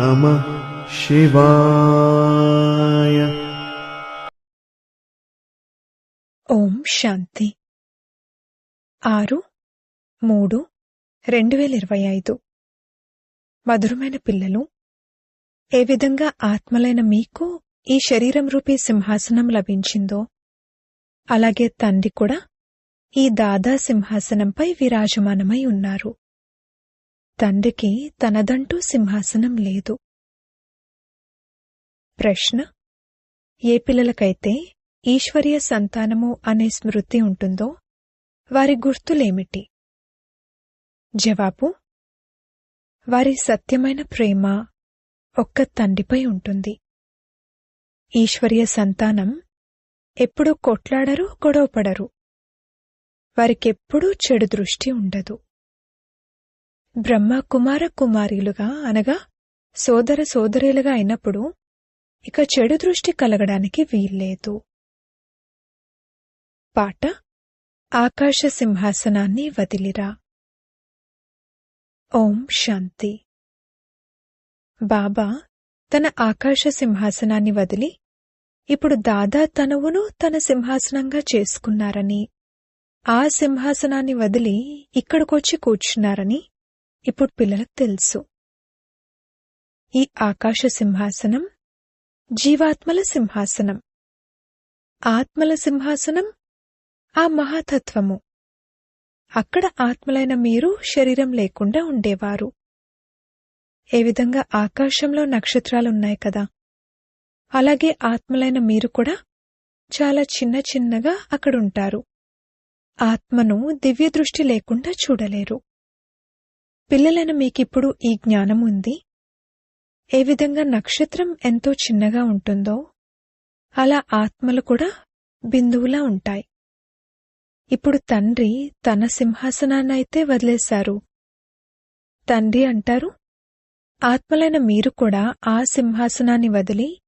నమ శివాయ. ఓం శాంతి. ఆరు మూడు రెండు వేల ఇరవై ఐదు. మధురమైన పిల్లలు ఏ విధంగా ఆత్మలైన మీకు ఈ శరీరం రూపీ సింహాసనం లభించిందో అలాగే తండ్రి కూడా ఈ దాదా సింహాసనంపై విరాజమానమై ఉన్నారు. తండ్రికి తనదంటూ సింహాసనం లేదు. ప్రశ్న ఏ పిల్లలకైతే ఈశ్వరీయ సంతానము అనే స్మృతి ఉంటుందో వారి గుర్తులేమిటి? జవాబు వారి సత్యమైన ప్రేమ ఒక్క తండ్రిపై ఉంటుంది. ఈశ్వరీయ సంతానం ఎప్పుడూ కొట్లాడరు గొడవపడరు. వారికెప్పుడూ చెడు దృష్టి ఉండదు. బ్రహ్మ కుమార కుమారీలుగా అనగా సోదర సోదరీలుగా అయినప్పుడు ఇక చెడు దృష్టి కలగడానికి వీల్లేదు. పాట ఆకాశ సింహాసనాన్ని వదిలిరా. ఓం శాంతి. బాబా తన ఆకాశ సింహాసనాన్ని వదిలి ఇప్పుడు దాదా తనువును తన సింహాసనంగా చేసుకున్నారని ఆ సింహాసనాన్ని వదిలి ఇక్కడికొచ్చి కూర్చున్నారని ఇప్పుడు పిల్లలకు తెలుసు. ఈ ఆకాశ సింహాసనం జీవాత్మల సింహాసనం. ఆత్మల సింహాసనం ఆ మహాతత్వము. అక్కడ ఆత్మలైన మీరు శరీరం లేకుండా ఉండేవారు. ఏ విధంగా ఆకాశంలో నక్షత్రాలున్నాయి కదా. అలాగే ఆత్మలైన మీరు కూడా చాలా చిన్న చిన్నగా అక్కడుంటారు. ఆత్మను దివ్య దృష్టి లేకుండా చూడలేరు. పిల్లలైన మీకిప్పుడు ఈ జ్ఞానం ఉంది? ఏ విధంగా నక్షత్రం ఎంతో చిన్నగా ఉంటుందో అలా ఆత్మలు కూడా బిందువులా ఉంటాయి. ఇప్పుడు తండ్రి తన సింహాసనాన్నైతే వదిలేశారు. తండ్రి అంటారు ఆత్మలైన మీరు కూడా ఆ సింహాసనాన్ని వదిలి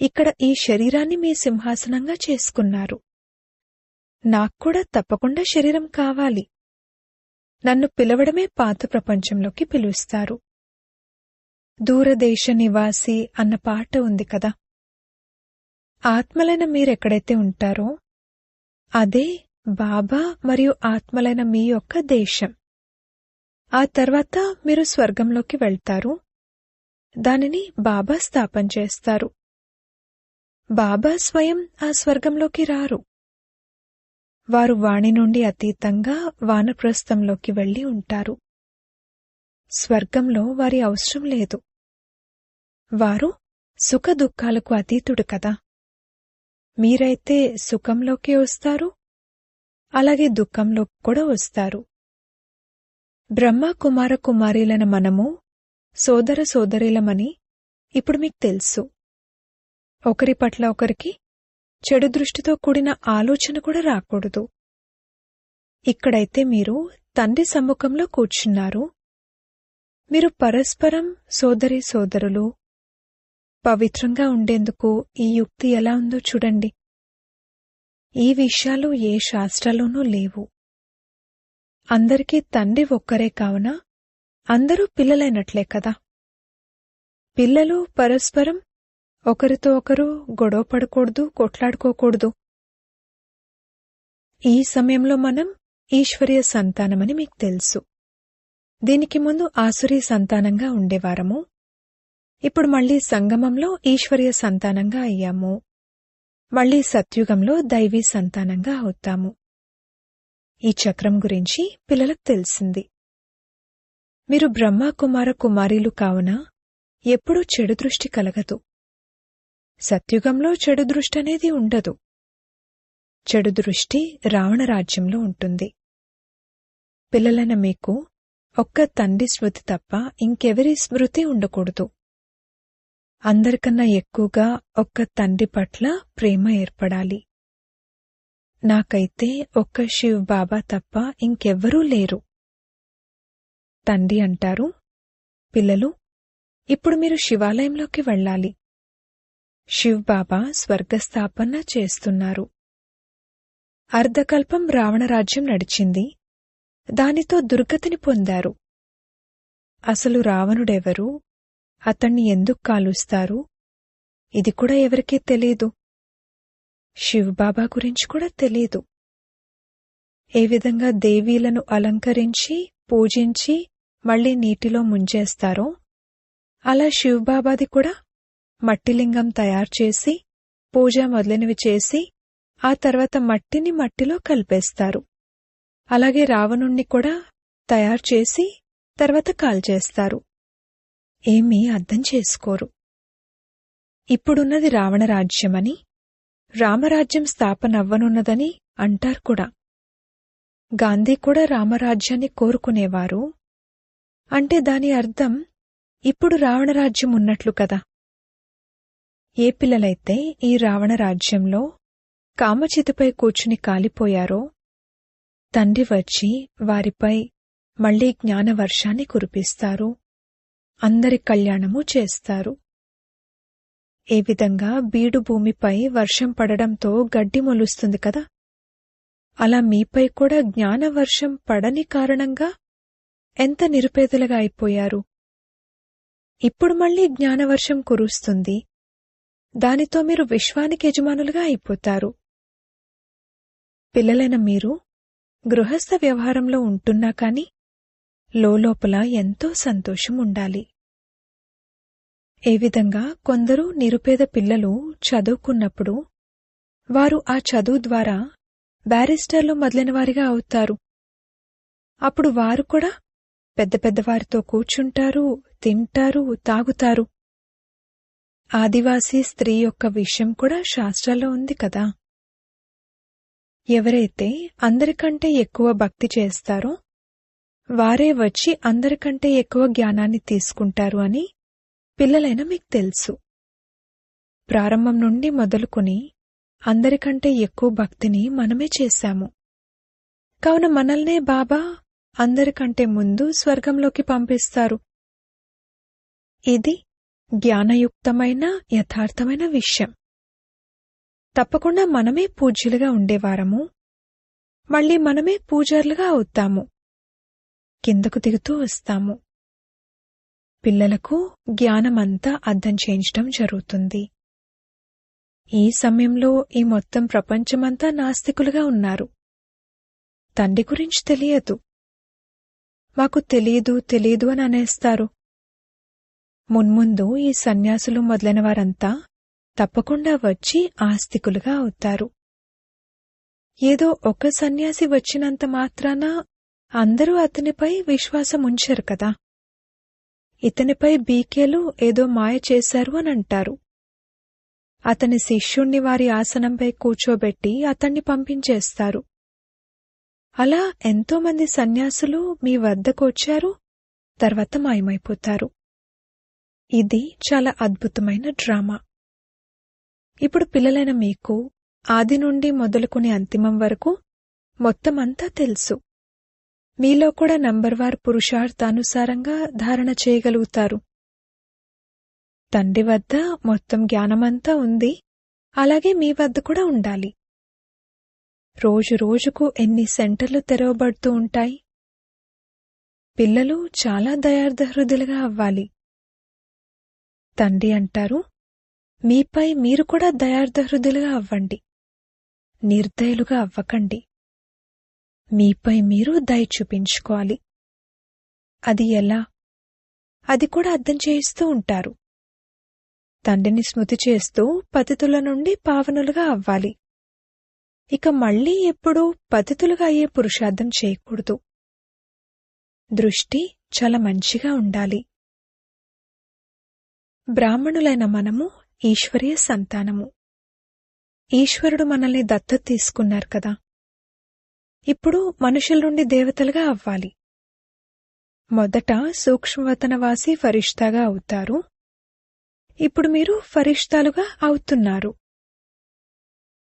ఇక్కడ ఈ శరీరాన్ని మీ సింహాసనంగా చేసుకున్నారు. నాక్కూడా తప్పకుండా శరీరం కావాలి. నన్ను పిలవడమే పాత ప్రపంచంలోకి పిలుస్తారు. దూరదేశ నివాసి అన్న పాట ఉంది కదా. ఆత్మలైన మీరెక్కడైతే ఉంటారో అదే బాబా మరియు ఆత్మలైన మీ యొక్క దేశం. ఆ తర్వాత మీరు స్వర్గంలోకి వెళ్తారు. దానిని బాబా స్థాపన చేస్తారు. బాబా స్వయం ఆ స్వర్గంలోకి రారు. వారు వాణి నుండి అతీతంగా వానప్రస్థంలోకి వెళ్ళి ఉంటారు. స్వర్గంలో వారి అవసరం లేదు. వారు సుఖదుఖాలకు అతీతుడు కదా. మీరైతే సుఖంలోకి వస్తారు. అలాగే దుఃఖంలో కూడా వస్తారు. బ్రహ్మ కుమార కుమారీలైన మనము సోదర సోదరిలమని ఇప్పుడు మీకు తెలుసు. ఒకరి పట్ల ఒకరికి చెడు దృష్టితో కూడిన ఆలోచన కూడా రాకూడదు. ఇక్కడైతే మీరు తండ్రి సమ్ముఖంలో కూర్చున్నారు. మీరు పరస్పరం సోదరి సోదరులు పవిత్రంగా ఉండేందుకు ఈ యుక్తి ఎలా ఉందో చూడండి. ఈ విషయాలు ఏ శాస్త్రాల్లోనూ లేవు. అందరికీ తండ్రి ఒక్కరే కావున అందరూ పిల్లలైనట్లే కదా. పిల్లలు పరస్పరం ఒకరితో ఒకరు గొడవ పడకూడదు కొట్లాడుకోకూడదు. ఈ సమయంలో మనం ఈశ్వరీయ సంతానమని మీకు తెలుసు. దీనికి ముందు ఆసురీ సంతానంగా ఉండేవారము. ఇప్పుడు మళ్ళీ సంగమంలో ఈశ్వరీయ సంతానంగా అయ్యాము. మళ్ళీ సత్యుగంలో దైవీ సంతానంగా అవుతాము. ఈ చక్రం గురించి పిల్లలకు తెలిసింది. మీరు బ్రహ్మ కుమార కుమారీలు కావున? ఎప్పుడూ చెడు దృష్టి కలగదు. సత్యుగంలో చెడు దృష్టి అనేది ఉండదు. చెడు దృష్టి రావణ రాజ్యంలో ఉంటుంది. పిల్లలైన మీకు ఒక్క తండ్రి స్మృతి తప్ప ఇంకెవరి స్మృతి ఉండకూడదు. అందరికన్నా ఎక్కువగా ఒక్క తండ్రి పట్ల ప్రేమ ఏర్పడాలి. నాకైతే ఒక్క శివ్ బాబా తప్ప ఇంకెవ్వరూ లేరు. తండ్రి అంటారు పిల్లలు ఇప్పుడు మీరు శివాలయంలోకి వెళ్ళాలి. శివ్ బాబా స్వర్గస్థాపన చేస్తున్నారు. అర్ధకల్పం రావణరాజ్యం నడిచింది. దానితో దుర్గతిని పొందారు. అసలు రావణుడెవరు? అతణ్ణి ఎందుకు కాలుస్తారు? ఇది కూడా ఎవరికీ తెలీదు. శివబాబా గురించి కూడా తెలీదు. ఏ విధంగా దేవీలను అలంకరించి పూజించి మళ్ళీ నీటిలో ముంచేస్తారో అలా శివబాబాది కూడా మట్టిలింగం తయారు చేసి పూజ మొదలైనవి చేసి ఆ తర్వాత మట్టిని మట్టిలో కలిపేస్తారు. అలాగే రావణుణ్ణి కూడా తయారు చేసి తర్వాత కాల్చేస్తారు. ఏమీ అర్థం చేసుకోరు. ఇప్పుడున్నది రావణరాజ్యమని రామరాజ్యం స్థాపనవ్వనున్నదని అంటారు కూడా. గాంధీ కూడా రామరాజ్యాన్ని కోరుకునేవారు. అంటే దాని అర్థం ఇప్పుడు రావణరాజ్యం ఉన్నట్లు కదా. ఏ పిల్లలైతే ఈ రావణ రాజ్యంలో కామచితిపై కూర్చుని కాలిపోయారో తండ్రి వచ్చి వారిపై మళ్ళీ జ్ఞానవర్షాన్ని కురిపిస్తారు అందరి కళ్యాణము చేస్తారు. ఏ విధంగా బీడు భూమిపై వర్షం పడడంతో గడ్డి మొలుస్తుంది కదా! అలా మీపై కూడా జ్ఞానవర్షం పడని కారణంగా ఎంత నిరుపేదలుగా అయిపోయారు! ఇప్పుడు మళ్ళీ జ్ఞానవర్షం కురుస్తుంది. దానితో మీరు విశ్వానికి యజమానులుగా అయిపోతారు. పిల్లలైన మీరు గృహస్థ వ్యవహారంలో ఉంటున్నా కాని లోలోపల ఎంతో సంతోషం ఉండాలి. ఏ విధంగా కొందరు నిరుపేద పిల్లలు చదువుకున్నప్పుడు వారు ఆ చదువు ద్వారా బ్యారిస్టర్లు మొదలైనవారిగా అవుతారు. అప్పుడు వారు కూడా పెద్ద పెద్దవారితో కూర్చుంటారు తింటారు తాగుతారు. ఆదివాసీ స్త్రీ యొక్క విషయం కూడా శాస్త్రాల్లో ఉంది కదా. ఎవరైతే అందరికంటే ఎక్కువ భక్తి చేస్తారో వారే వచ్చి అందరికంటే ఎక్కువ జ్ఞానాన్ని తీసుకుంటారు అని పిల్లలైన మీకు తెలుసు. ప్రారంభం నుండి మొదలుకొని అందరికంటే ఎక్కువ భక్తిని మనమే చేశాము. కావున మనల్నే బాబా అందరికంటే ముందు స్వర్గంలోకి పంపిస్తారు. ఇది జ్ఞానయుక్తమైన యథార్థమైన విషయం. తప్పకుండా మనమే పూజ్యులుగా ఉండేవారము. మళ్ళీ మనమే పూజారులుగా అవుతాము. కిందకు దిగుతూ వస్తాము. పిల్లలకు జ్ఞానమంతా అర్థం చేయించడం జరుగుతుంది. ఈ సమయంలో ఈ మొత్తం ప్రపంచమంతా నాస్తికులుగా ఉన్నారు. తండ్రి గురించి తెలియదు. మాకు తెలియదు తెలియదు అని అనేస్తారు. మున్ముందు ఈ సన్యాసులు మొదలైన వారంతా తప్పకుండా వచ్చి ఆస్తికులుగా అవుతారు. ఏదో ఒక సన్యాసి వచ్చినంత మాత్రాన అందరూ అతనిపై విశ్వాసం ఉంచరు కదా. ఇతనిపై బీకేలు ఏదో మాయ చేశారు అని అంటారు. అతని శిష్యుణ్ణి వారి ఆసనంపై కూర్చోబెట్టి అతన్ని పంపించేస్తారు. అలా ఎంతోమంది సన్యాసులు మీ వద్దకు వచ్చారు తర్వాత మాయమైపోతారు. ఇది చాలా అద్భుతమైన డ్రామా. ఇప్పుడు పిల్లలైన మీకు ఆది నుండి మొదలుకునే అంతిమం వరకు మొత్తం అంతా తెలుసు. మీలో కూడా నంబర్వార్ పురుషార్థానుసారంగా ధారణ చేయగలుగుతారు. తండ్రి వద్ద మొత్తం జ్ఞానమంతా ఉంది. అలాగే మీ వద్ద కూడా ఉండాలి. రోజు రోజుకు ఎన్ని సెంటర్లు తెరవబడుతూ ఉంటాయి? పిల్లలు చాలా దయార్థహృదులుగా అవ్వాలి. తండ్రి అంటారు మీపై మీరు కూడా దయార్థహృదులుగా అవ్వండి నిర్దయులుగా అవ్వకండి. మీపై మీరు దయ చూపించుకోవాలి. అది ఎలా? అది కూడా అర్థం చేయిస్తూ ఉంటారు. తండ్రిని స్మృతి చేస్తూ పతితుల నుండి పావనులుగా అవ్వాలి. ఇక మళ్ళీ ఎప్పుడూ పతితులుగా అయ్యే పురుషార్థం చేయకూడదు. దృష్టి చాలా మంచిగా ఉండాలి. బ్రాహ్మణులైన మనము ఈశ్వరీయ సంతానము. ఈశ్వరుడు మనల్ని దత్తత తీసుకున్నారు కదా. ఇప్పుడు మనుషుల నుండి దేవతలుగా అవ్వాలి. మొదట సూక్ష్మవతనవాసి ఫరిష్తాగా అవుతారు. ఇప్పుడు మీరు ఫరిష్తాలుగా అవుతున్నారు.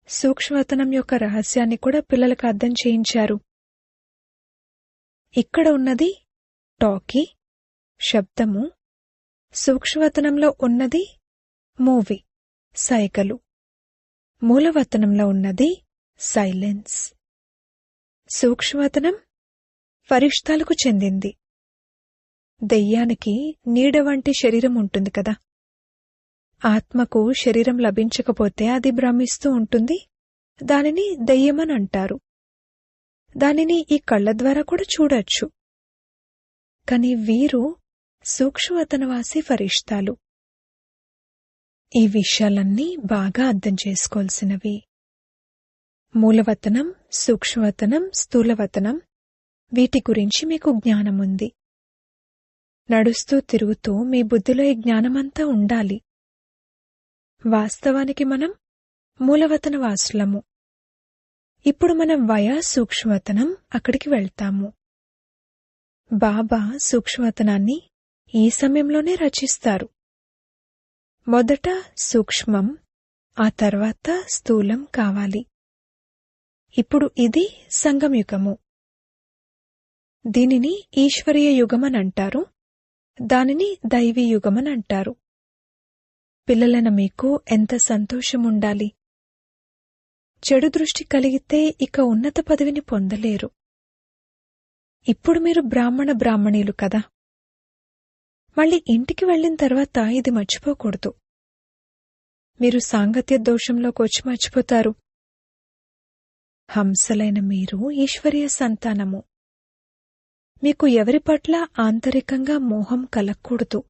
సూక్ష్మవతనం యొక్క రహస్యాన్ని కూడా పిల్లలకు అర్థం చేయించారు. ఇక్కడ ఉన్నది టాకీ శబ్దము సూక్ష్మవతనంలో ఉన్నది మూవీ సైకలు. మూలవతనంలో ఉన్నది సైలెన్స్. సూక్ష్మవతనం ఫరిష్తాలకు చెందింది. దెయ్యానికి నీడ వంటి శరీరం ఉంటుంది కదా. ఆత్మకు శరీరం లభించకపోతే అది భ్రమిస్తూ ఉంటుంది. దానిని దెయ్యమని అంటారు. దానిని ఈ కళ్ళ ద్వారా కూడా చూడొచ్చు. కాని వీరు సూక్ష్మవతనవాసి ఫరిష్తాలు ఈ విషయాలన్నీ బాగా అర్థం చేసుకోవాల్సినవి. మూలవతనం సూక్ష్మవతనం స్థూలవతనం వీటి గురించి మీకు జ్ఞానముంది నడుస్తూ తిరుగుతూ మీ బుద్ధిలో ఈ జ్ఞానమంతా ఉండాలి. వాస్తవానికి మనం మూలవతన వాసులము ఇప్పుడు మనం వయా సూక్ష్మవతనం అక్కడికి వెళ్తాము. బాబా సూక్ష్మవతనాన్ని ఈ సమయంలోనే రచిస్తారు. మొదట సూక్ష్మం ఆ తర్వాత స్థూలం కావాలి. ఇప్పుడు ఇది సంగమయుగము. దీనిని ఈశ్వరీయ యుగమనంటారు దానిని దైవీ యుగమనంటారు పిల్లలన మీకు ఎంత సంతోషముండాలి? చెడు దృష్టి కలిగితే ఇక ఉన్నత పదవిని పొందలేరు. ఇప్పుడు మీరు బ్రాహ్మణ బ్రాహ్మణీలు కదా. మళ్ళీ ఇంటికి వెళ్ళిన తర్వాత ఇది మర్చిపోకూడదు. మీరు సాంగత్య దోషంలోకి వచ్చి మర్చిపోతారు. హంసలైన మీరు ఈశ్వరీయ సంతానము. మీకు ఎవరి పట్ల ఆంతరికంగా మోహం కలగకూడదు.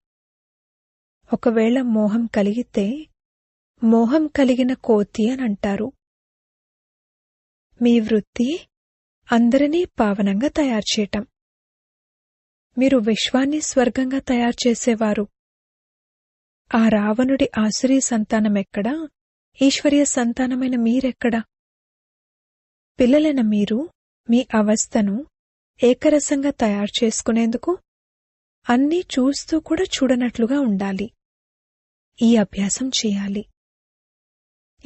ఒకవేళ మోహం కలిగితే మోహం కలిగిన కోతి అని అంటారు. మీ వృత్తి అందరినీ పావనంగా తయారు చేయటం. మీరు విశ్వాన్ని స్వర్గంగా తయారు చేసేవారు. ఆ రావణుడి ఆసురీ సంతానమెక్కడా ఈశ్వరీయ సంతానమైన మీరెక్కడా? పిల్లలైన మీరు మీ అవస్థను ఏకరసంగా తయారు చేసుకునేందుకు అన్నీ చూస్తూ కూడా చూడనట్లుగా ఉండాలి. ఈ అభ్యాసం చేయాలి.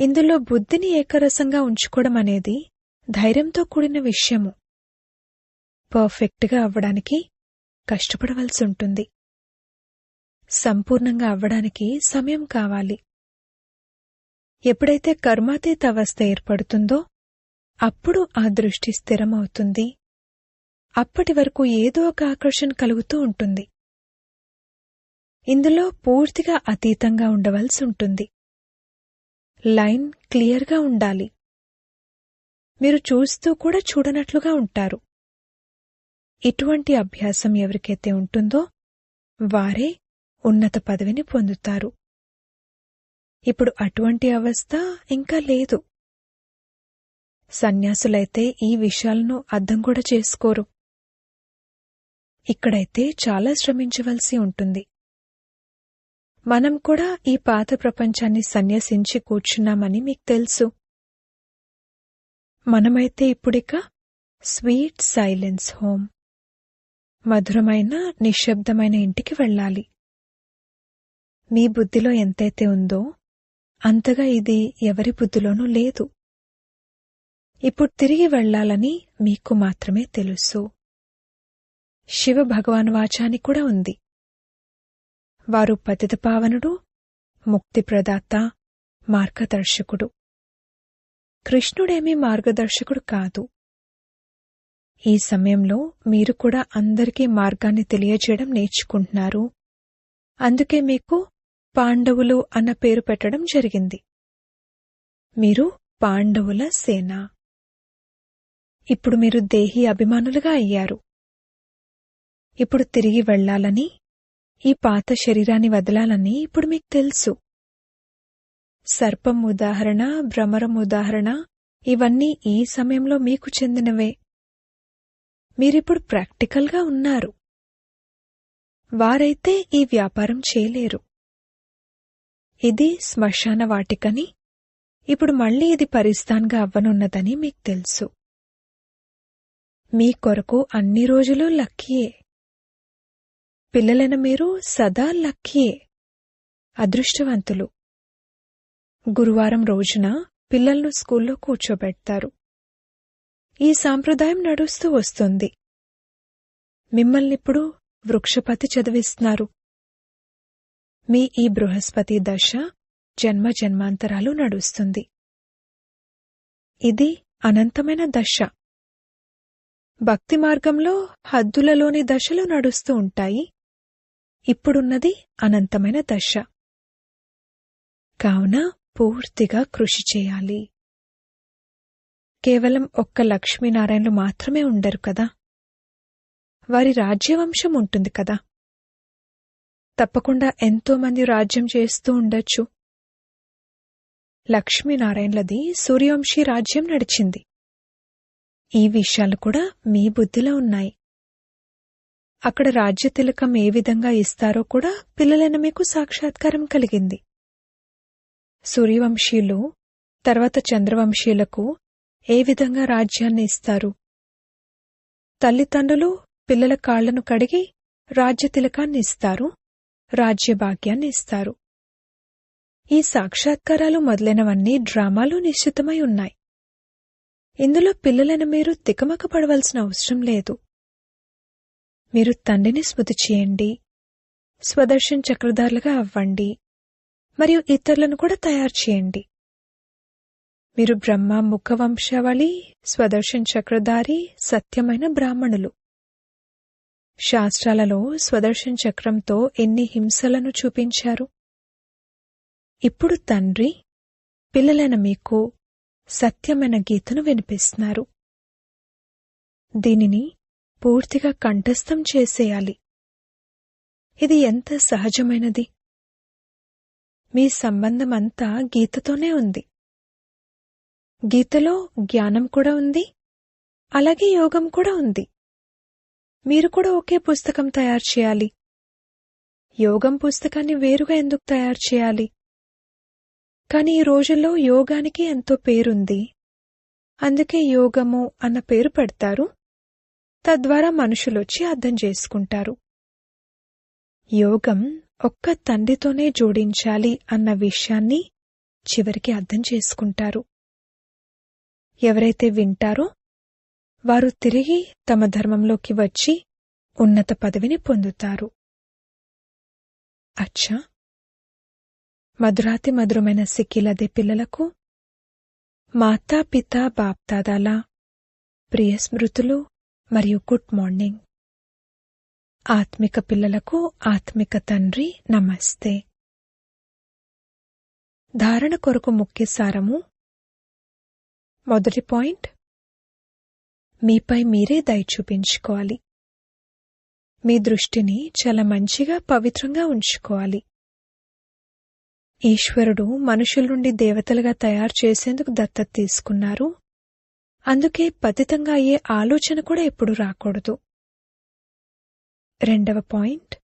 ఇందులో బుద్ధిని ఏకరసంగా ఉంచుకోవడం అనేది ధైర్యంతో కూడిన విషయము. పర్ఫెక్ట్గా అవ్వడానికి కష్టపడవలసి ఉంటుంది. సంపూర్ణంగా అవ్వడానికి సమయం కావాలి. ఎప్పుడైతే కర్మాతీత అవస్థ ఏర్పడుతుందో అప్పుడు ఆ దృష్టి స్థిరమవుతుంది. అప్పటి వరకు ఏదో ఒక ఆకర్షణ కలుగుతూ ఉంటుంది. ఇందులో పూర్తిగా అతీతంగా ఉండవలసి ఉంటుంది. లైన్ క్లియర్గా ఉండాలి. మీరు చూస్తూ కూడా చూడనట్లుగా ఉంటారు. ఇటువంటి అభ్యాసం ఎవరికైతే ఉంటుందో వారే ఉన్నత పదవిని పొందుతారు. ఇప్పుడు అటువంటి అవస్థ ఇంకా లేదు. సన్యాసులైతే ఈ విషయాలను అర్థం కూడా చేసుకోరు. ఇక్కడైతే చాలా శ్రమించవలసి ఉంటుంది. మనం కూడా ఈ పాత ప్రపంచాన్ని సన్యసించి కూర్చున్నామని మీకు తెలుసు. మనమైతే ఇప్పుడిక స్వీట్ సైలెన్స్ హోమ్. మధురమైన నిశ్శబ్దమైన ఇంటికి వెళ్ళాలి. మీ బుద్ధిలో ఎంతైతే ఉందో అంతగా ఇది ఎవరి బుద్ధిలోనూ లేదు. ఇప్పుడు తిరిగి వెళ్ళాలని మీకు మాత్రమే తెలుసు. శివ భగవాన్ వాచాని కూడా ఉంది. వారు పతితపావనుడు పావనుడు మార్గదర్శకుడు. కృష్ణుడేమీ మార్గదర్శకుడు కాదు. ఈ సమయంలో మీరు కూడా అందరికీ మార్గాన్ని తెలియజేయడం నేర్చుకుంటున్నారు. అందుకే మీకు పాండవులు అన్న పేరు పెట్టడం జరిగింది. మీరు పాండవుల సేన. ఇప్పుడు మీరు దేహి అభిమానులుగా అయ్యారు. ఇప్పుడు తిరిగి వెళ్ళాలని ఈ పాత శరీరాన్ని వదలాలని ఇప్పుడు మీకు తెలుసు. సర్పం ఉదాహరణ భ్రమరం ఉదాహరణ ఇవన్నీ ఈ సమయంలో మీకు చెందినవే. మీరిప్పుడు ప్రాక్టికల్గా ఉన్నారు. వారైతే ఈ వ్యాపారం చేయలేరు. ఇది శ్మశాన వాటికని ఇప్పుడు మళ్ళీ ఇది పరిస్థాన్గా అవ్వనున్నదని మీకు తెలుసు. మీ కొరకు అన్ని రోజులు లక్కీయే. పిల్లలైన మీరు సదా లక్కీయే. అదృష్టవంతులు. గురువారం రోజున పిల్లలను స్కూల్లో కూర్చోబెడతారు. ఈ సాంప్రదాయం నడుస్తూ వస్తుంది. మిమ్మల్నిప్పుడు వృక్షపతి చదివిస్తున్నారు. మీ ఈ బృహస్పతి దశ జన్మ జన్మాంతరాలు నడుస్తుంది. ఇది అనంతమైన దశ. భక్తి మార్గంలో హద్దులలోని దశలు నడుస్తూ ఉంటాయి. ఇప్పుడున్నది అనంతమైన దశ. కావున పూర్తిగా కృషి చేయాలి. కేవలం ఒక్క లక్ష్మీనారాయణలు మాత్రమే ఉండరు కదా? వారి రాజ్యవంశం ఉంటుంది కదా? తప్పకుండా ఎంతో మంది రాజ్యం చేస్తూ ఉండొచ్చు. లక్ష్మీనారాయణలది సూర్యవంశీ రాజ్యం నడిచింది. ఈ విషయాలు కూడా మీ బుద్ధిలో ఉన్నాయి. అక్కడ రాజ్య తిలకం ఏ విధంగా ఇస్తారో కూడా పిల్లలైన మీకు సాక్షాత్కారం కలిగింది. సూర్యవంశీయులు తర్వాత చంద్రవంశీయులకు ఏ విధంగా రాజ్యాన్ని ఇస్తారు? తల్లిదండ్రులు పిల్లల కాళ్ళను కడిగి రాజ్యతిలకాన్ని ఇస్తారు రాజ్యభాగ్యాన్ని ఇస్తారు. ఈ సాక్షాత్కారాలు మొదలైనవన్నీ డ్రామాలు నిశ్చితమై ఉన్నాయి. ఇందులో పిల్లలను మీరు తికమక పడవలసిన అవసరం లేదు. మీరు తండ్రిని స్మృతి చేయండి స్వదర్శన్ చక్రధారులుగా అవ్వండి మరియు ఇతరులను కూడా తయారు చేయండి. మీరు బ్రహ్మ ముఖవంశావళి స్వదర్శన్ చక్రధారి సత్యమైన బ్రాహ్మణులు. శాస్త్రాలలో స్వదర్శన్ చక్రంతో ఎన్ని హింసలను చూపించారు? ఇప్పుడు తండ్రి పిల్లలైన మీకు సత్యమైన గీతను వినిపిస్తున్నారు. దీనిని పూర్తిగా కంఠస్థం చేసేయాలి. ఇది ఎంత సహజమైనది? మీ సంబంధమంతా గీతతోనే ఉంది. గీతలో జ్ఞానం కూడా ఉంది. అలాగే యోగం కూడా ఉంది. మీరు కూడా ఒకే పుస్తకం తయారు చేయాలి. యోగం పుస్తకాన్ని వేరుగా ఎందుకు తయారు చేయాలి? కాని ఈ రోజుల్లో యోగానికి ఎంతో పేరుంది. అందుకే యోగము అన్న పేరు పెడతారు. తద్వారా మనుషులొచ్చి అర్థం చేసుకుంటారు. యోగం ఒక్క తండ్రితోనే జోడించాలి అన్న విషయాన్ని చివరికి అర్థం చేసుకుంటారు. ఎవరైతే వింటారో వారు తిరిగి తమ ధర్మంలోకి వచ్చి ఉన్నత పదవిని పొందుతారు. అచ్చా! మధురాతి మధురమైన సిక్కిలదే పిల్లలకు మాతా పిత బాప్తాదాల ప్రియ స్మృతులు మరియు గుడ్ మార్నింగ్. ఆత్మిక పిల్లలకు ఆత్మిక తండ్రి నమస్తే. ధారణ కొరకు ముఖ్య సారము మొదటి పాయింట్. మీపై మీరే దయ చూపించుకోవాలి. మీ దృష్టిని చాలా మంచిగా పవిత్రంగా ఉంచుకోవాలి. ఈశ్వరుడు మనుషుల నుండి దేవతలుగా తయారు చేసేందుకు దత్తత తీసుకున్నారు. అందుకే పతితంగా అయ్యే ఆలోచన కూడా ఎప్పుడు రాకూడదు. రెండవ పాయింట్.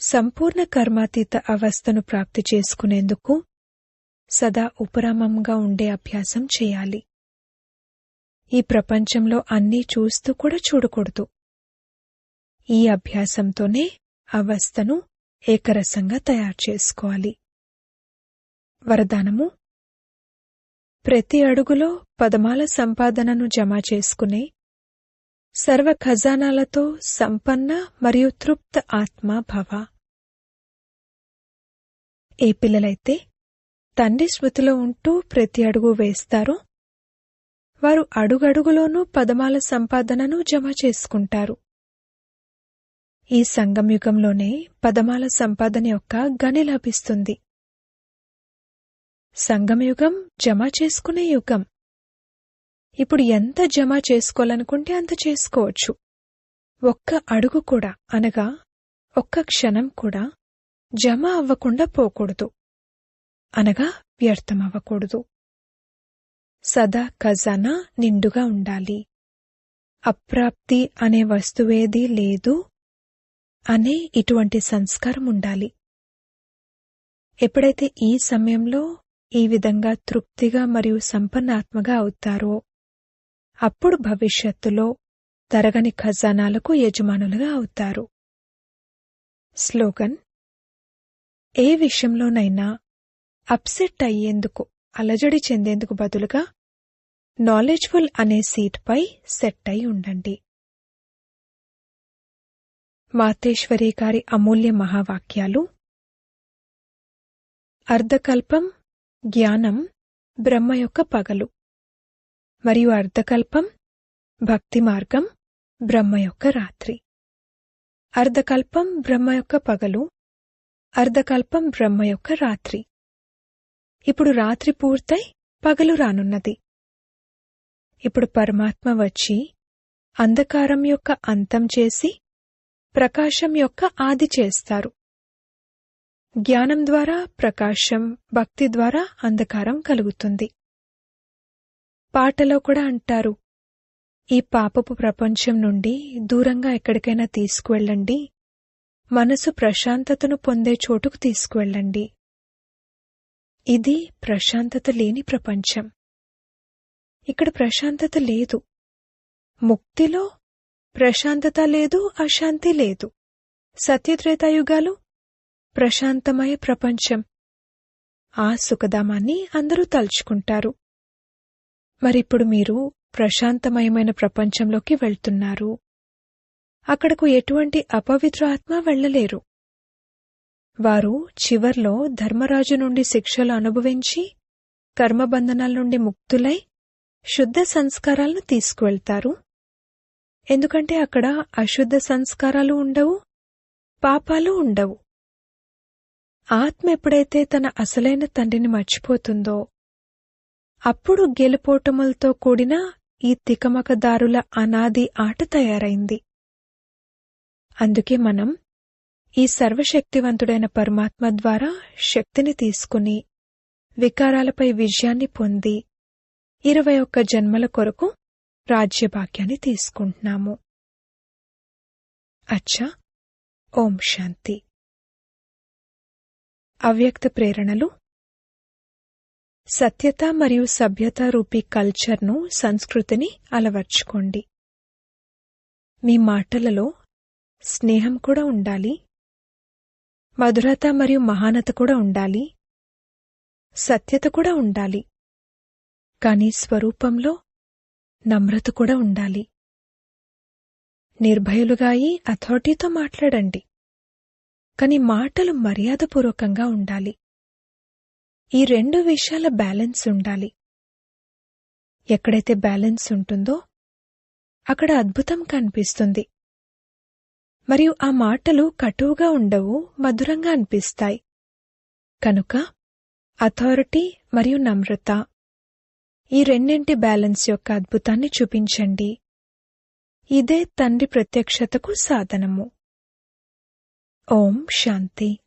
సంపూర్ణ కర్మాతీత అవస్థను ప్రాప్తి చేసుకునేందుకు సదా ఉపరామంగా ఉండే అభ్యాసం చేయాలి. ఈ ప్రపంచంలో అన్నీ చూస్తూ కూడా చూడకూడదు. ఈ అభ్యాసంతోనే అవస్థను ఏకరసంగా తయారు చేసుకోవాలి. వరదానము. ప్రతి అడుగులో పదమాల సంపాదనను జమ చేసుకునే సర్వ ఖజానాలతో సంపన్న మరియు తృప్త ఆత్మ భవ. ఏ పిల్లలైతే తండ్రి స్మృతిలో ఉంటూ ప్రతి అడుగు వేస్తారు. వారు అడుగడుగులోనూ పదమాల సంపాదనను జమ చేసుకుంటారు. ఈ సంగమయుగంలోనే పదమాల సంపాదన యొక్క గని లభిస్తుంది. సంగమయుగం జమ చేసుకునే యుగం. ఇప్పుడు ఎంత జమ చేసుకోవాలనుకుంటే అంత చేసుకోవచ్చు. ఒక్క అడుగు కూడా అనగా ఒక్క క్షణం కూడా జమ అవ్వకుండా పోకూడదు. అనగా వ్యర్థమవ్వకూడదు. సదా ఖజానా నిండుగా ఉండాలి. అప్రాప్తి అనే వస్తువేదీ లేదు అనే ఇటువంటి సంస్కారం ఉండాలి. ఎప్పుడైతే ఈ సమయంలో ఈ విధంగా తృప్తిగా మరియు సంపన్నాత్మగా అవుతారో అప్పుడు భవిష్యత్తులో తరగని ఖజానాలకు యజమానులుగా అవుతారు. స్లోగన్ ఏ విషయంలోనైనా అప్సెట్ అయ్యేందుకు అలజడి చెందేందుకు బదులుగా నాలెడ్జ్ఫుల్ అనే సీట్పై సెట్ అయి ఉండండి. మాతేశ్వరి గారి అమూల్య మహావాక్యాలు. అర్ధకల్పం జ్ఞానం బ్రహ్మ యొక్క పగలు. మరియు అర్ధకల్పం భక్తి మార్గం బ్రహ్మ యొక్క రాత్రి. అర్ధకల్పం బ్రహ్మ యొక్క పగలు. అర్ధకల్పం బ్రహ్మ యొక్క రాత్రి. ఇప్పుడు రాత్రి పూర్తయి పగలు రానున్నది. ఇప్పుడు పరమాత్మ వచ్చి అంధకారం యొక్క అంతం చేసి ప్రకాశం యొక్క ఆది చేస్తారు. జ్ఞానం ద్వారా ప్రకాశం భక్తి ద్వారా అంధకారం కలుగుతుంది. పాటలో కూడా అంటారు ఈ పాపపు ప్రపంచం నుండి దూరంగా ఎక్కడికైనా తీసుకువెళ్ళండి. మనసు ప్రశాంతతను పొందే చోటుకు తీసుకువెళ్ళండి. ఇది ప్రశాంతత లేని ప్రపంచం. ఇక్కడ ప్రశాంతత లేదు. ముక్తిలో ప్రశాంతత లేదు అశాంతి లేదు. సత్యత్రేతాయుగాలు ప్రశాంతమయ ప్రపంచం. ఆ సుఖధామాన్ని అందరూ తలుచుకుంటారు. మరిప్పుడు మీరు ప్రశాంతమయమైన ప్రపంచంలోకి వెళ్తున్నారు. అక్కడకు ఎటువంటి అపవిత్ర ఆత్మ వెళ్ళలేరు వారు చివర్లో ధర్మరాజు నుండి శిక్షలు అనుభవించి కర్మబంధనాల నుండి ముక్తులై శుద్ధ సంస్కారాలను తీసుకువెళ్తారు. ఎందుకంటే అక్కడ అశుద్ధ సంస్కారాలు ఉండవు పాపాలు ఉండవు. ఆత్మ ఎప్పుడైతే తన అసలైన తండ్రిని మర్చిపోతుందో అప్పుడు గెలుపోటములతో కూడిన ఈ తికమకదారుల అనాది ఆట తయారైంది. అందుకే మనం ఈ సర్వశక్తివంతుడైన పరమాత్మ ద్వారా శక్తిని తీసుకుని వికారాలపై విజయాన్ని పొంది ఇరవై ఒక్క జన్మల కొరకు రాజ్యభాగ్యాన్ని తీసుకుంటున్నాము. అచ్చా ఓం శాంతి. అవ్యక్త ప్రేరణలు సత్యత మరియు సభ్యత రూపీ కల్చర్ను సంస్కృతిని అలవర్చుకోండి. మీ మాటలలో స్నేహం కూడా ఉండాలి. మధురత మరియు మహానత కూడా ఉండాలి. సత్యత కూడా ఉండాలి. కానీ స్వరూపంలో నమ్రత కూడా ఉండాలి. నిర్భయులుగా అయి అథారిటీతో మాట్లాడండి. కాని మాటలు మర్యాదపూర్వకంగా ఉండాలి. ఈ రెండు విషయాల బ్యాలెన్స్ ఉండాలి. ఎక్కడైతే బ్యాలెన్స్ ఉంటుందో అక్కడ అద్భుతం కనిపిస్తుంది. మరియు ఆ మాటలు కటువుగా ఉండవు మధురంగా అనిపిస్తాయి. కనుక అథారిటీ మరియు నమ్రత. ఈ రెండింటి బ్యాలెన్స్ యొక్క అద్భుతాన్ని చూపించండి. ఇదే తండ్రి ప్రత్యక్షతకు సాధనము. ఓం శాంతి.